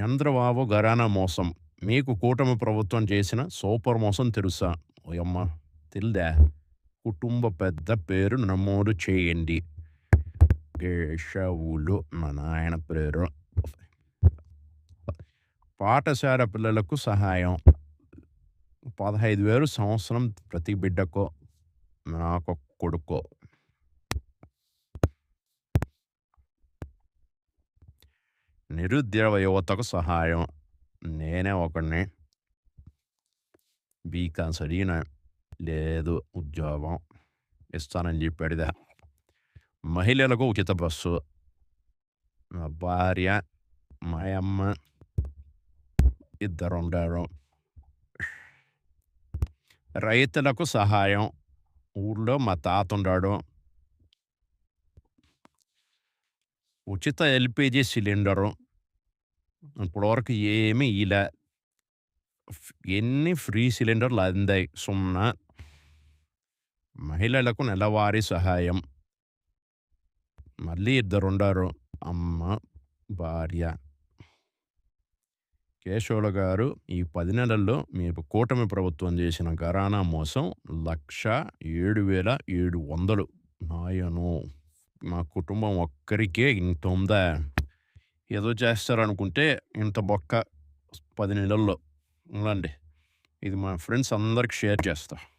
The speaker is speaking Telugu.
చంద్రబాబు ఘరానా మోసం. మీకు కూటమి ప్రభుత్వం చేసిన సూపర్ మోసం తెలుసా? ఓయమ్మ తెల్దా? కుటుంబ పెద్ద పేరు నమోదు చేయండి. కేశవులు మా నాయన పేరు. పాఠశాల పిల్లలకు సహాయం. పదహైదు వేలు సంవత్సరం ప్రతి బిడ్డకో నాకు కొడుకో. నిరుద్యోగ యువతకు సహాయం. నేనే ఒకడిని. బీకా సరైన లేదు ఉద్యోగం ఇస్తానని చెప్పాడుదా మహిళలకు ఉచిత బస్సు. మా భార్య మా అమ్మ ఇద్దరు ఉండారు రైతులకు సహాయం. ఊళ్ళో మా తాత ఉండాడు ఉచిత ఎల్పిజి సిలిండరు. ఇప్పటివరకు ఏమీ ఇలా ఎన్ని ఫ్రీ సిలిండర్లు అందాయి సున్నా. మహిళలకు నెలవారీ సహాయం. మళ్ళీ ఇద్దరుండారు. అమ్మ భార్య. కేశవుల గారు ఈ పది నెలల్లో మీకు కూటమి ప్రభుత్వం చేసిన ఘరానా మోసం లక్ష ఏడు వేల ఏడు వందలు. నాయను మా కుటుంబం ఒక్కరికే ఇంత ఉందా? ఏదో చేస్తారనుకుంటే ఇంత బొక్క పది నెలల్లో ఉండండి. ఇది మా ఫ్రెండ్స్ అందరికి షేర్ చేస్తాను